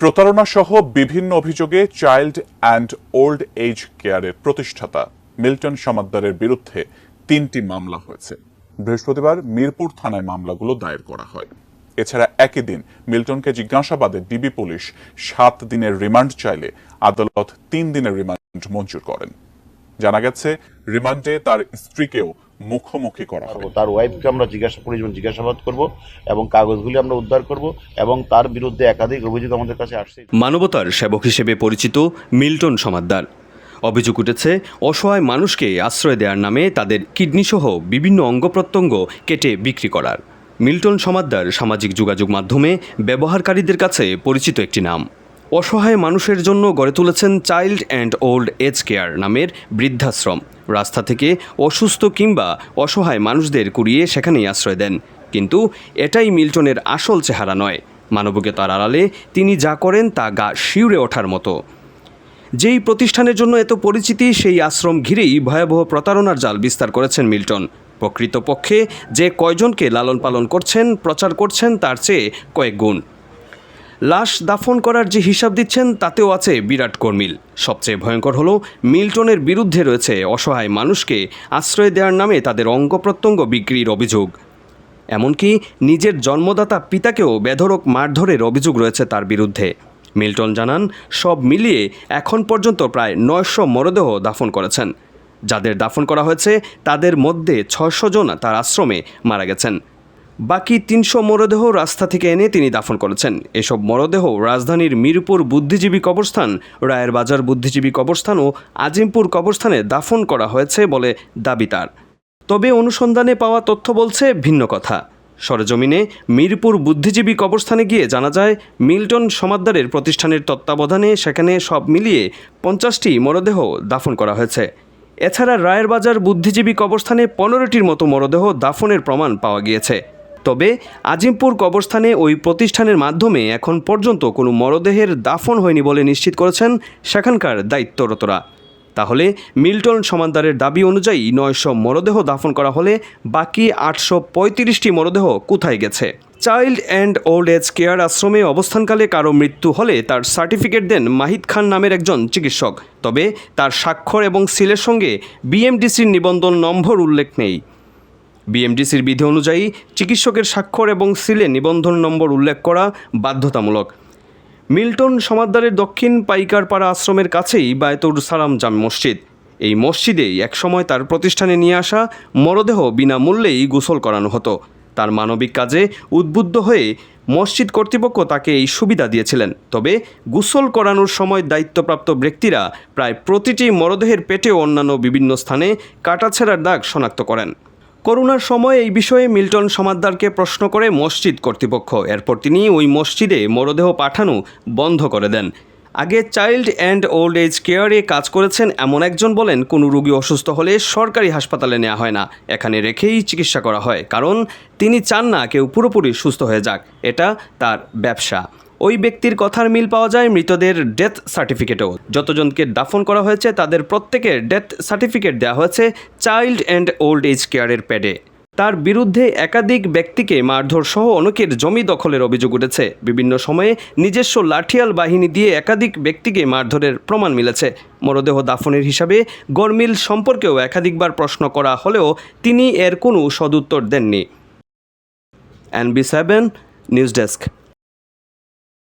প্রতারণা সহ বিভিন্ন অভিযোগে চাইল্ড অ্যান্ড ওল্ড এজ কেয়ারের প্রতিষ্ঠাতা মিল্টন সমাদ্দারের বিরুদ্ধে তিনটি মামলা হয়েছে। বৃহস্পতিবার মিরপুর থানায় মামলাগুলো দায়ের করা হয়। এছাড়া একই দিন মিল্টনকে জিজ্ঞাসাবাদে ডিবি পুলিশ সাত দিনের রিমান্ড চাইলে আদালত তিন দিনের রিমান্ড মঞ্জুর করেন। জানা গেছে, রিমান্ডে তার স্ত্রীকেও মুখোমুখি করা হবে তার ওয়াইফকে আমরা জিজ্ঞাসা পরিজন জিজ্ঞাসাবাদ করব এবং কাগজগুলি আমরা উদ্ধার করব এবং তার বিরুদ্ধে একাধিক অভিযোগ আমাদের কাছে আসছে। মানবতার সেবক হিসেবে পরিচিত মিল্টন সমাদ্দার। অভিযোগ উঠেছে অসহায় মানুষকে আশ্রয় দেওয়ার নামে তাদের কিডনিসহ বিভিন্ন অঙ্গ প্রত্যঙ্গ কেটে বিক্রি করার। মিল্টন সমাদ্দার সামাজিক যোগাযোগ মাধ্যমে ব্যবহারকারীদের কাছে পরিচিত একটি নাম। অসহায় মানুষের জন্য গড়ে তুলেছেন child and old age care নামের বৃদ্ধাশ্রম। রাস্তা থেকে অসুস্থ কিংবা অসহায় মানুষদের কুড়িয়ে সেখানেই আশ্রয় দেন। কিন্তু এটাই মিল্টনের আসল চেহারা নয়। মানবিকতার আড়ালে তিনি যা করেন তা গা শিউরে ওঠার মতো। যেই প্রতিষ্ঠানের জন্য এত পরিচিতি, সেই আশ্রম ঘিরেই ভয়াবহ প্রতারণার জাল বিস্তার করেছেন মিল্টন। প্রকৃতপক্ষে যে কয়জনকে লালন পালন করছেন, প্রচার করছেন, তার চেয়ে কয়েক গুণ। লাশ দাফন করার যে হিসাব দিচ্ছেন, তাতেও আছে বিরাট কর্মিল। সবচেয়ে ভয়ঙ্কর হলো, মিল্টনের বিরুদ্ধে রয়েছে অসহায় মানুষকে আশ্রয় দেওয়ার নামে তাদের অঙ্গ প্রত্যঙ্গ বিক্রির অভিযোগ। এমনকি নিজের জন্মদাতা পিতাকেও বেধরক মারধরের অভিযোগ রয়েছে তার বিরুদ্ধে। মিল্টন জানান, সব মিলিয়ে এখন পর্যন্ত প্রায় নয়শো মরদেহ দাফন করেছেন। যাদের দাফন করা হয়েছে, তাদের মধ্যে ছয়শো জন তার আশ্রমে মারা গেছেন। বাকি তিনশো মরদেহ রাস্তা থেকে এনে তিনি দাফন করেছেন। এসব মরদেহ রাজধানীর মিরপুর বুদ্ধিজীবী কবরস্থান রায়ের বাজার বুদ্ধিজীবী কবরস্থান ও আজিমপুর কবরস্থানে দাফন করা হয়েছে বলে দাবি তার। তবে অনুসন্ধানে পাওয়া তথ্য বলছে ভিন্ন কথা। সরেজমিনে মিরপুর বুদ্ধিজীবী কবরস্থানে গিয়ে জানা যায়, মিল্টন সমাদ্দারের প্রতিষ্ঠানের তত্ত্বাবধানে সেখানে সব মিলিয়ে পঞ্চাশটি মরদেহ দাফন করা হয়েছে। এছাড়া রায়ের বাজার বুদ্ধিজীবী কবরস্থানে পনেরোটির মতো মরদেহ দাফনের প্রমাণ পাওয়া গিয়েছে। তবে আজিমপুর কবরস্থানে ওই প্রতিষ্ঠানের মাধ্যমে এখন পর্যন্ত কোনো মরদেহের দাফন হয়নি বলে নিশ্চিত করেছেন সেখানকার দায়িত্বরতরা। তাহলে মিল্টন সমান্তারের দাবি অনুযায়ী নয়শো মরদেহ দাফন করা হলে বাকি আটশো পঁয়ত্রিশটি মরদেহ কোথায় গেছে? Child and old age care আশ্রমে অবস্থানকালে কারও মৃত্যু হলে তার সার্টিফিকেট দেন মাহিদ খান নামের একজন চিকিৎসক। তবে তার স্বাক্ষর এবং সিলের সঙ্গে বিএমডিসির নিবন্ধন নম্বর উল্লেখ নেই। বিএমডিসির বিধি অনুযায়ী চিকিৎসকের স্বাক্ষর এবং সিলে নিবন্ধন নম্বর উল্লেখ করা বাধ্যতামূলক। মিল্টন সমাদ্দারের দক্ষিণ পাইকারপাড়া আশ্রমের কাছেই বায়তুর সালাম জাম মসজিদ। এই মসজিদেই একসময় তার প্রতিষ্ঠানে নিয়ে আসা মরদেহ বিনামূল্যেই গোসল করানো হতো। তার মানবিক কাজে উদ্বুদ্ধ হয়ে মসজিদ কর্তৃপক্ষ তাকে এই সুবিধা দিয়েছিলেন। তবে গোসল করানোর সময় দায়িত্বপ্রাপ্ত ব্যক্তিরা প্রায় প্রতিটি মরদেহের পেটে অন্যান্য বিভিন্ন স্থানে কাটাছেড়ার দাগ শনাক্ত করেন। করোনার সময় এই বিষয়ে মিল্টন সমাদ্দারকে প্রশ্ন করে মসজিদ কর্তৃপক্ষ। এরপর তিনি ওই মসজিদে মরদেহ পাঠানো বন্ধ করে দেন। আগে চাইল্ড অ্যান্ড ওল্ড এজ কেয়ারে কাজ করেছেন এমন একজন বলেন, কোনো রোগী অসুস্থ হলে সরকারি হাসপাতালে নেওয়া হয় না। এখানে রেখেই চিকিৎসা করা হয়, কারণ তিনি চান না কেউ পুরোপুরি সুস্থ হয়ে যাক। এটা তার ব্যবসা। ওই ব্যক্তির কথার মিল পাওয়া যায় মৃতদের ডেথ সার্টিফিকেটেও। যতজনকে দাফন করা হয়েছে, তাদের প্রত্যেকের ডেথ সার্টিফিকেট দেওয়া হয়েছে চাইল্ড অ্যান্ড ওল্ড এজ কেয়ারের প্যাডে। তার বিরুদ্ধে একাধিক ব্যক্তিকে মারধর সহ অনেকের জমি দখলের অভিযোগ উঠেছে। বিভিন্ন সময়ে নিজস্ব লাঠিয়াল বাহিনী দিয়ে একাধিক ব্যক্তিকে মারধরের প্রমাণ মিলেছে। মরদেহ দাফনের হিসাবে গরমিল সম্পর্কেও একাধিকবার প্রশ্ন করা হলেও তিনি এর কোনো সদুত্তর দেননি। NB seven, news desk.